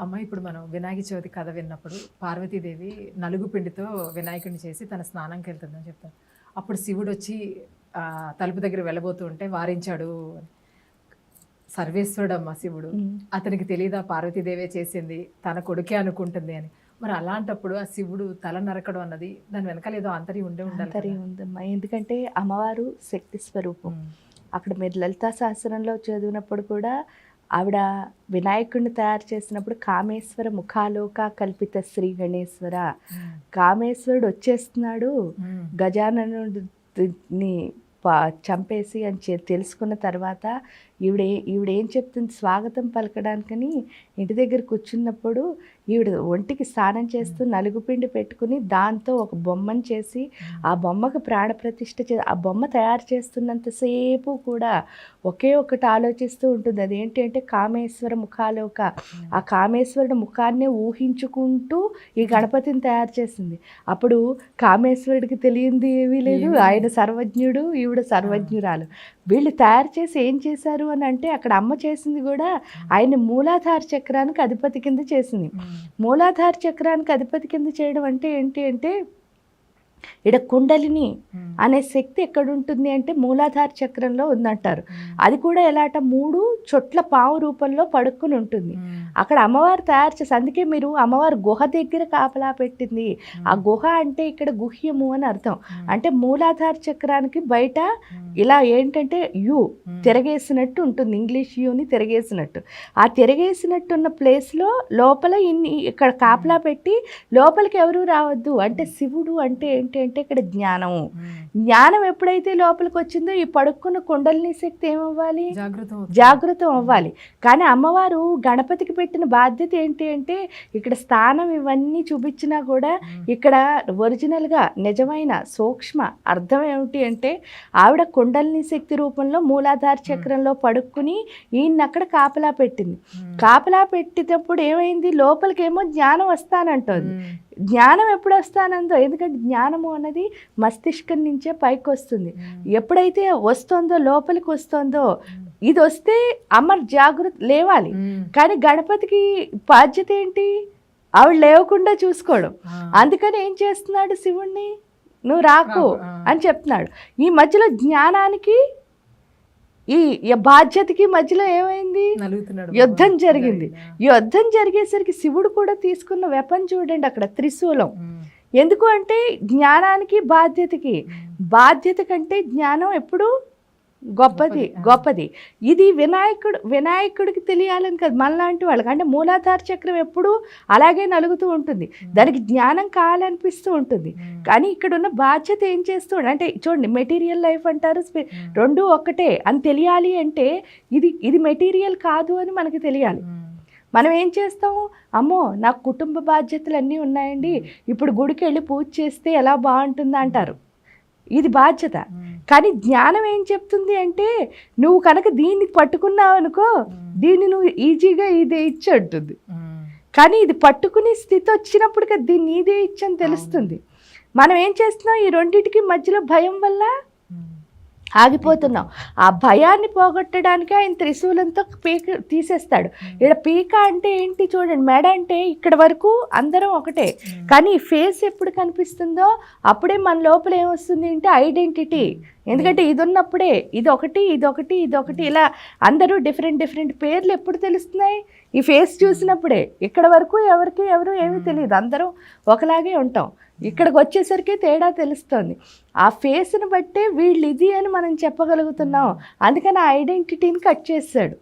అమ్మ ఇప్పుడు మనం వినాయక చవితి కథ విన్నప్పుడు పార్వతీదేవి నలుగు పిండితో వినాయకుడిని చేసి తన స్నానంకి వెళ్తుందని చెప్తారు అప్పుడు శివుడు వచ్చి తలుపు దగ్గర వెళ్ళబోతూ ఉంటే వారించాడు అని. సర్వేశ్వరుడు అమ్మ శివుడు. అతనికి తెలియదా పార్వతీదేవే చేసింది తన కొడుకే అనుకుంటుంది అని మరి అలాంటప్పుడు ఆ శివుడు తల నరకడం అన్నది దాని వెనకాల ఏదో అంతరి ఉండే ఉండాలి అంతరి. ఉందమ్మా ఎందుకంటే అమ్మవారు శక్తి స్వరూపం. అక్కడ మీరు లలితా శాస్త్రంలో చదివినప్పుడు కూడా ఆవిడ వినాయకుడిని తయారు చేసినప్పుడు కామేశ్వర ముఖాలోక కల్పిత శ్రీ గణేశ్వర. కామేశ్వరుడు వచ్చేస్తున్నాడు. గజాననుడిని చంపేసి అని తెలుసుకున్న తర్వాత ఈవిడ ఈవిడ ఏం చెప్తుంది స్వాగతం పలకడానికని ఇంటి దగ్గర కూర్చున్నప్పుడు ఈవిడ ఒంటికి స్నానం చేస్తూ నలుగుపిండి పెట్టుకుని దాంతో ఒక బొమ్మను చేసి ఆ బొమ్మకు ప్రాణప్రతిష్ఠ చే ఆ బొమ్మ తయారు చేస్తున్నంతసేపు కూడా ఒకే ఒకటి ఆలోచిస్తూ ఉంటుంది. అదేంటి అంటే కామేశ్వర ముఖాలోక ఆ కామేశ్వరుడు ముఖాన్నే ఊహించుకుంటూ ఈ గణపతిని తయారు చేసింది. అప్పుడు కామేశ్వరుడికి తెలియంది ఏమీ లేదు. ఆయన సర్వజ్ఞుడు ఈవిడ సర్వజ్ఞురాలు. వీళ్ళు తయారు చేసి ఏం చేశారు? అని అంటే అక్కడ అమ్మ చేసింది కూడా ఆయన మూలాధార చక్రానికి అధిపతి కింద చేసింది. మూలాధార చక్రానికి అధిపతి కింద చేయడం అంటే ఏంటి అంటే ఇడ కుండలిని. అనే శక్తి ఎక్కడ ఉంటుంది అంటే మూలాధార చక్రంలో ఉందంటారు. అది కూడా ఎలాట మూడు చొట్ల పావు రూపంలో పడుకుని ఉంటుంది. అక్కడ అమ్మవారు తయారు చేసి అందుకే మీరు అమ్మవారు గుహ దగ్గర కాపలా పెట్టింది ఆ గుహ అంటే ఇక్కడ గుహ్యము అని అర్థం. అంటే మూలాధార చక్రానికి బయట. ఇలా ఏంటంటే యు. తిరగేసినట్టు ఉంటుంది ఇంగ్లీష్ యూని తిరగేసినట్టు ఆ తిరగేసినట్టు ఉన్న ప్లేస్లో లోపల ఇన్ని ఇక్కడ కాపలా పెట్టి లోపలికి ఎవరు రావద్దు అంటే శివుడు అంటే ఏంటి అంటే ఇక్కడ జ్ఞానం ఉమ్. జ్ఞానం ఎప్పుడైతే లోపలికి వచ్చిందో ఈ పడుకున్న కుండలిని శక్తి ఏమవ్వాలి. జాగృతం అవ్వాలి కానీ అమ్మవారు గణపతికి పెట్టిన బాధ్యత ఏంటి అంటే ఇక్కడ స్థానం ఇవన్నీ చూపించినా కూడా. ఇక్కడ ఒరిజినల్గా నిజమైన సూక్ష్మ అర్థం ఏమిటి అంటే ఆవిడ కుండలిని శక్తి రూపంలో మూలాధార చక్రంలో పడుకుని ఈయన అక్కడ కాపలా పెట్టింది. కాపలా పెట్టేటప్పుడు ఏమైంది లోపలికేమో జ్ఞానం వస్తానంటోంది. జ్ఞానం ఎప్పుడు వస్తానందో ఎందుకంటే జ్ఞానము అన్నది మస్తిష్కం నుంచే పైకి వస్తుంది. ఎప్పుడైతే వస్తుందో లోపలికి వస్తుందో ఇది వస్తే అమ్మ జాగ్రత్త లేవాలి. కానీ గణపతికి బాధ్యత ఏంటి ఆవిడ లేవకుండా చూసుకోవడం. అందుకని ఏం చేస్తున్నాడు శివుణ్ణి నువ్వు రాకు. అని చెప్తున్నాడు ఈ మధ్యలో జ్ఞానానికి ఈ బాధ్యతకి మధ్యలో ఏమైంది యుద్ధం. జరిగింది యుద్ధం జరిగేసరికి శివుడు కూడా తీసుకున్న వెపన్ చూడండి అక్కడ త్రిశూలం. ఎందుకు అంటే జ్ఞానానికి బాధ్యతకి. బాధ్యత కంటే జ్ఞానం ఎప్పుడు గొప్పది గొప్పది, ఇది వినాయకుడు వినాయకుడికి తెలియాలని కదా మనలాంటి వాళ్ళకి. అంటే మూలాధార చక్రం ఎప్పుడు అలాగే నలుగుతూ ఉంటుంది. దానికి జ్ఞానం కావాలనిపిస్తూ ఉంటుంది. కానీ ఇక్కడ ఉన్న బాధ్యత ఏం చేస్తూ అంటే చూడండి మెటీరియల్ లైఫ్ అంటారు. రెండు ఒక్కటే. అని తెలియాలి అంటే ఇది ఇది మెటీరియల్ కాదు అని మనకి తెలియాలి. మనం ఏం చేస్తాము అమ్మో నాకు కుటుంబ బాధ్యతలు అన్నీ ఉన్నాయండి ఇప్పుడు గుడికి వెళ్ళి పూజ చేస్తే ఎలా బాగుంటుంది అంటారు ఇది బాధ్యత. కానీ జ్ఞానం ఏం చెప్తుంది అంటే నువ్వు కనుక దీన్ని పట్టుకున్నావు అనుకో దీన్ని నువ్వు ఈజీగా ఇదే ఇచ్చి అంటుంది. కానీ ఇది పట్టుకునే స్థితి వచ్చినప్పుడు దీన్ని ఇదే ఇచ్చని తెలుస్తుంది మనం ఏం చేస్తున్నాం ఈ రెండింటికి మధ్యలో భయం వల్ల. ఆగిపోతున్నాం. ఆ భయాన్ని పోగొట్టడానికి ఆయన త్రిశూలంతో పీక తీసేస్తాడు. ఇక్కడ పీక అంటే ఏంటి చూడండి మెడ అంటే ఇక్కడ వరకు అందరం ఒకటే. కానీ ఫేస్ ఎప్పుడు కనిపిస్తుందో అప్పుడే మన లోపల ఏమొస్తుంది అంటే ఐడెంటిటీ. ఎందుకంటే ఇది ఉన్నప్పుడే ఇది ఒకటి ఇది ఒకటి ఇది ఒకటి ఇలా అందరూ డిఫరెంట్ డిఫరెంట్ పేర్లు ఎప్పుడు తెలుస్తున్నాయి? ఈ ఫేస్ చూసినప్పుడే ఇక్కడ వరకు ఎవరికి ఎవరు ఏమీ తెలియదు. అందరూ ఒకలాగే ఉంటాం. ఇక్కడికి వచ్చేసరికి తేడా తెలుస్తుంది. ఆ ఫేస్ని బట్టే వీళ్ళు ఇది అని మనం చెప్పగలుగుతున్నాం. అందుకని ఆ ఐడెంటిటీని కట్ చేస్తాడు.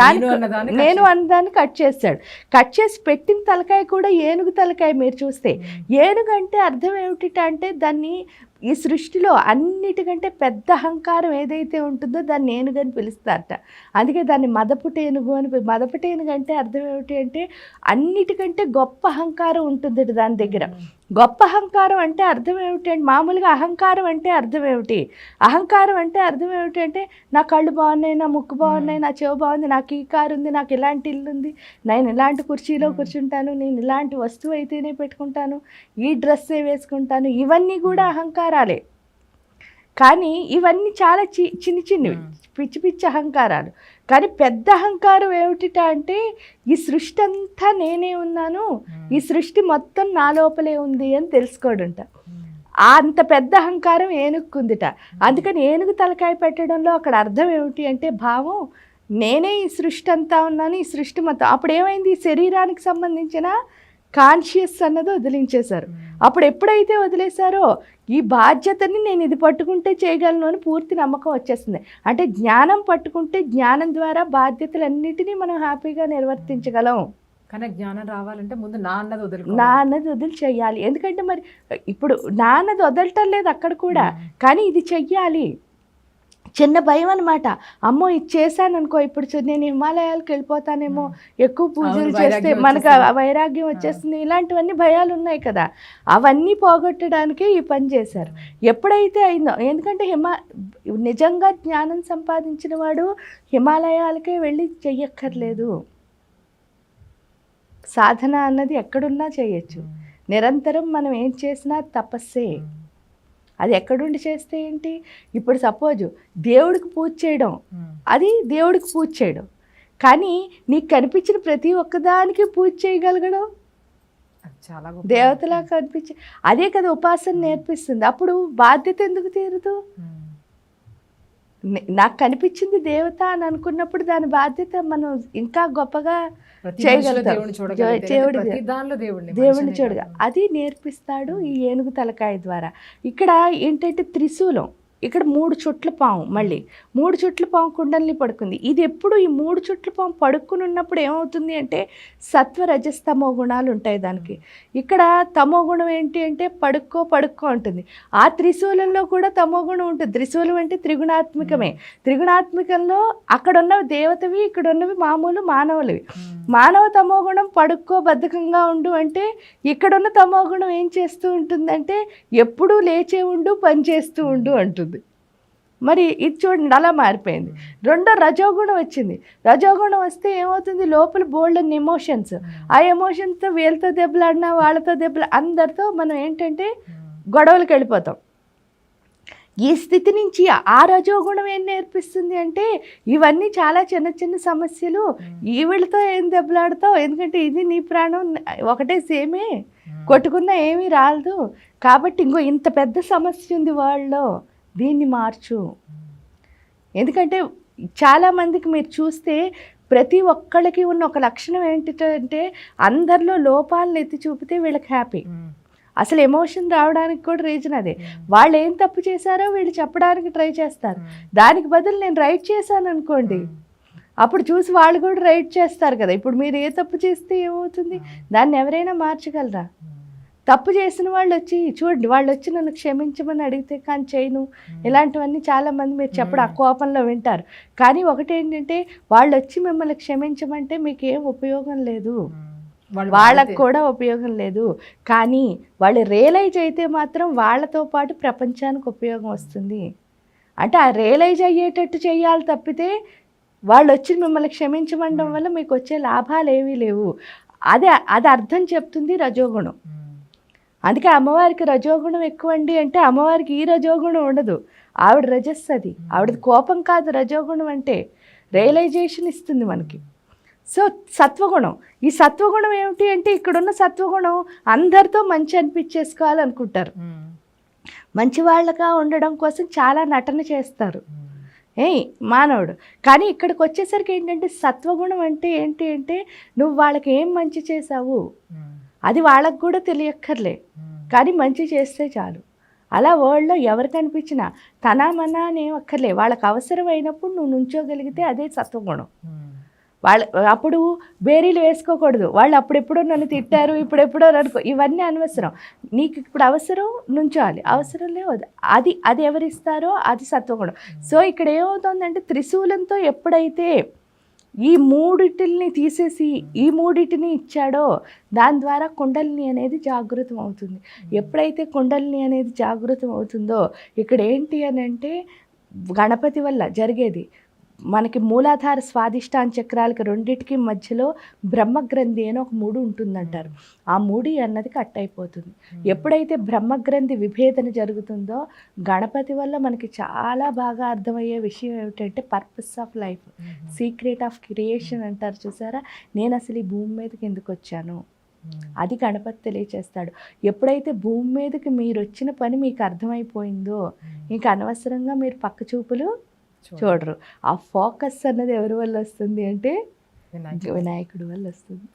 నేను అన్నదాన్ని నేను అన్నదాన్ని కట్ చేస్తాడు. కట్ చేసి పెట్టిన తలకాయ కూడా ఏనుగు తలకాయ మీరు చూస్తే. ఏనుగు అంటే అర్థం ఏమిటి అంటే దాన్ని ఈ సృష్టిలో అన్నిటికంటే పెద్ద అహంకారం ఏదైతే ఉంటుందో దాన్ని ఏనుగు అని పిలుస్తారట. అందుకే దాన్ని మదపుటేనుగు అని మదపుటేనుగు అంటే అర్థం ఏమిటి అంటే అన్నిటికంటే గొప్ప అహంకారం ఉంటుంది దాని దగ్గర. గొప్ప అహంకారం అంటే అర్థం ఏమిటి అంటే మామూలుగా అహంకారం అంటే అర్థం ఏమిటి? అహంకారం అంటే అర్థం ఏమిటి అంటే నా కళ్ళు బాగున్నాయి నా ముక్కు బాగున్నాయి నా చెవు బాగుంది నాకు ఈ కారు ఉంది నాకు ఇలాంటి ఇల్లు ఉంది నేను ఇలాంటి కుర్చీలో కూర్చుంటాను నేను ఇలాంటి వస్తువు అయితేనే పెట్టుకుంటాను ఈ డ్రెస్సే వేసుకుంటాను ఇవన్నీ కూడా అహంకారాలే. కానీ ఇవన్నీ చాలా చి చిన్ని చిన్నవి. పిచ్చి పిచ్చి అహంకారాలు. కానీ పెద్ద అహంకారం ఏమిటిట అంటే ఈ సృష్టి అంతా నేనే ఉన్నాను ఈ సృష్టి మొత్తం నా లోపలే ఉంది అని తెలుసుకోడుంట. అంత పెద్ద అహంకారం ఏనుగుకుందిట అందుకని ఏనుగు తలకాయ పెట్టడంలో అక్కడ అర్థం ఏమిటి అంటే భావం నేనే ఈ సృష్టి అంతా ఉన్నాను ఈ సృష్టి మొత్తం. అప్పుడు ఏమైంది ఈ శరీరానికి సంబంధించిన కాన్షియస్ అన్నది వదిలించేశారు. అప్పుడు ఎప్పుడైతే వదిలేశారో ఈ బాధ్యతని నేను ఇది పట్టుకుంటే చేయగలను అని పూర్తి నమ్మకం వచ్చేస్తుంది అంటే జ్ఞానం పట్టుకుంటే జ్ఞానం ద్వారా బాధ్యతలన్నిటినీ మనం హ్యాపీగా నిర్వర్తించగలం. కానీ జ్ఞానం రావాలంటే ముందు నా అన్నది వదులుకో నా అన్నది వదిలి చెయ్యాలి ఎందుకంటే మరి ఇప్పుడు నా అన్నది వదలటం లేదు అక్కడ కూడా. కానీ ఇది చెయ్యాలి. చిన్న భయం అనమాట అమ్మో ఇది చేశాను అనుకో ఇప్పుడు నేను హిమాలయాలకు వెళ్ళిపోతానేమో ఎక్కువ పూజలు చేస్తే మనకు. వైరాగ్యం వచ్చేస్తుంది. ఇలాంటివన్నీ భయాలు ఉన్నాయి కదా. అవన్నీ పోగొట్టడానికే ఈ పని చేశారు. ఎప్పుడైతే అయిందో ఎందుకంటే హిమా నిజంగా జ్ఞానం సంపాదించిన వాడు హిమాలయాలకే వెళ్ళి చెయ్యక్కర్లేదు. సాధన అన్నది ఎక్కడున్నా చేయొచ్చు. నిరంతరం మనం ఏం చేసినా తపస్సే. అది ఎక్కడుండి చేస్తే ఏంటి? ఇప్పుడు సపోజ్ దేవుడికి పూజ చేయడం. అది దేవుడికి పూజ చేయడం. కానీ నీకు కనిపించిన ప్రతి ఒక్కదానికి పూజ చేయగలగడం? చాలా దేవతలా కనిపించి అదే కదా ఉపాసన నేర్పిస్తుంది. అప్పుడు బాధ్యత ఎందుకు తీరదు? నాకు కనిపించింది దేవత అని అనుకున్నప్పుడు దాని బాధ్యత మనం ఇంకా గొప్పగా చేయగలుగుతాం. దేవుడి- దేవుడిని చూడగా. అది నేర్పిస్తాడు ఈ ఏనుగు తలకాయ ద్వారా ఇక్కడ ఏంటంటే త్రిశూలం ఇక్కడ మూడు చుట్ల పాము మళ్ళీ మూడు చుట్ల పాము కుండల్ని పడుకుంది. ఇది ఎప్పుడు ఈ మూడు చుట్ల పాము పడుకుని ఉన్నప్పుడు ఏమవుతుంది అంటే సత్వ రజస్తమో గుణాలు ఉంటాయి దానికి. ఇక్కడ తమో గుణం ఏంటి అంటే పడుక్కో పడుక్కో ఉంటుంది ఆ త్రిశూలంలో కూడా తమో గుణం ఉంటుంది. త్రిశూలం అంటే త్రిగుణాత్మికమే. త్రిగుణాత్మికంలో అక్కడ ఉన్న దేవతవి ఇక్కడ ఉన్నవి మామూలు మానవులవి. మానవ తమోగుణం పడుక్కో బద్ధకంగా ఉండు అంటే ఇక్కడున్న తమోగుణం ఏం చేస్తూ ఉంటుందంటే ఎప్పుడూ లేచే ఉండు పని చేస్తూ ఉండు అంటుంది. మరి ఇది చూడండి అలా మారిపోయింది. రెండో రజోగుణం వచ్చింది. రజోగుణం వస్తే ఏమవుతుంది? లోపల బోల్డ్ ఎమోషన్స్ ఆ ఎమోషన్తో వీళ్ళతో దెబ్బలాడినా వాళ్ళతో దెబ్బలు అందరితో మనం ఏంటంటే గొడవలకు వెళ్ళిపోతాం. ఈ స్థితి నుంచి ఆ రజోగుణం ఏం నేర్పిస్తుంది అంటే ఇవన్నీ చాలా చిన్న చిన్న సమస్యలు. ఈవిళ్ళతో ఏం దెబ్బలాడతావు? ఎందుకంటే ఇది నీ ప్రాణం ఒకటే సేమే. కొట్టుకున్నా ఏమీ రాలదు. కాబట్టి ఇంకో ఇంత పెద్ద సమస్య ఉంది వాళ్ళలో. దీన్ని మార్చు. ఎందుకంటే చాలామందికి మీరు చూస్తే ప్రతి ఒక్కళ్ళకి ఉన్న ఒక లక్షణం ఏంటంటే అందరిలో లోపాలను ఎత్తి చూపితే వీళ్ళకి హ్యాపీ. అసలు ఎమోషన్ రావడానికి కూడా రీజన్ అదే. వాళ్ళు ఏం తప్పు చేశారో వీళ్ళు చెప్పడానికి ట్రై చేస్తారు. దానికి బదులు నేను రైట్ చేశాను అనుకోండి. అప్పుడు చూసి వాళ్ళు కూడా రైట్ చేస్తారు కదా. ఇప్పుడు మీరు ఏ తప్పు చేస్తే ఏమవుతుంది? దాన్ని ఎవరైనా మార్చగలరా? తప్పు చేసిన వాళ్ళు వచ్చి చూడండి వాళ్ళు వచ్చి నన్ను క్షమించమని అడిగితే కానీ చేయను. ఇలాంటివన్నీ చాలా మంది మీరు చెప్పడం ఆ కోపంలో వింటారు. కానీ ఒకటి ఏంటంటే వాళ్ళు వచ్చి మిమ్మల్ని క్షమించమంటే మీకు ఏం ఉపయోగం లేదు. వాళ్ళు వాళ్ళకు కూడా ఉపయోగం లేదు. కానీ వాళ్ళు రియలైజ్ అయితే మాత్రం వాళ్ళతో పాటు ప్రపంచానికి ఉపయోగం వస్తుంది. అంటే ఆ రియలైజ్ అయ్యేటట్టు చేయాలి తప్పితే వాళ్ళు వచ్చి మిమ్మల్ని క్షమించమండం వల్ల మీకు వచ్చే లాభాలు ఏమీ లేవు. అదే అది అర్థం చెప్తుంది రజోగుణం. అందుకే అమ్మవారికి రజోగుణం ఎక్కువ అండి అంటే అమ్మవారికి ఈ రజోగుణం ఉండదు. ఆవిడ రజస్సది ఆవిడది కోపం కాదు రజోగుణం అంటే రియలైజేషన్ ఇస్తుంది మనకి. సో సత్వగుణం. ఈ సత్వగుణం ఏమిటి అంటే ఇక్కడున్న సత్వగుణం అందరితో మంచి అనిపించేసుకోవాలనుకుంటారు. మంచి వాళ్ళగా ఉండడం కోసం చాలా నటన చేస్తారు. ఏ మానవుడు. కానీ ఇక్కడికి వచ్చేసరికి ఏంటంటే సత్వగుణం అంటే ఏంటి అంటే నువ్వు వాళ్ళకి ఏం మంచి చేసావు అది వాళ్ళకు కూడా తెలియక్కర్లే. కానీ మంచి చేస్తే చాలు. అలా వరల్డ్లో ఎవరు కనిపించినా తన మన అని అక్కర్లే వాళ్ళకి అవసరం అయినప్పుడు నువ్వు నుంచోగలిగితే అదే సత్వగుణం. వాళ్ళ అప్పుడు బేరీలు వేసుకోకూడదు. వాళ్ళు అప్పుడెప్పుడో నన్ను తిట్టారు ఇప్పుడెప్పుడో అనుకో ఇవన్నీ అనవసరం. నీకు ఇప్పుడు అవసరం నుంచోవాలి. అవసరం లేవు అది అది ఎవరిస్తారో అది సత్వగుణం. సో ఇక్కడ ఏమవుతుందంటే త్రిశూలంతో ఎప్పుడైతే ఈ మూడిటిని తీసేసి ఈ మూడిటిని ఇచ్చాడో దాని ద్వారా కుండలిని అనేది జాగృతం అవుతుంది. ఎప్పుడైతే కుండలిని అనేది జాగృతం అవుతుందో ఇక్కడ ఏంటి అని అంటే గణపతి వల్ల జరిగేది మనకి మూలాధార స్వాదిష్టాన చక్రాలకి రెండిటికి మధ్యలో బ్రహ్మగ్రంథి అని ఒక మూడు ఉంటుందంటారు. ఆ మూడి అన్నది కట్ అయిపోతుంది ఎప్పుడైతే బ్రహ్మగ్రంథి విభేదన జరుగుతుందో గణపతి వల్ల మనకి చాలా బాగా అర్థమయ్యే విషయం ఏమిటంటే purpose of life secret of creation అంటారు చూసారా? నేను అసలు ఈ భూమి మీదకి ఎందుకు వచ్చాను? అది గణపతి తెలియచేస్తాడు. ఎప్పుడైతే భూమి మీదకి మీరు వచ్చిన పని మీకు అర్థమైపోయిందో ఇంకా అనవసరంగా మీరు పక్క చూపులు చూడరు. ఆ ఫోకస్ అన్నది ఎవరి వల్ల వస్తుంది అంటే వినాయకుడు వల్ల వస్తుంది.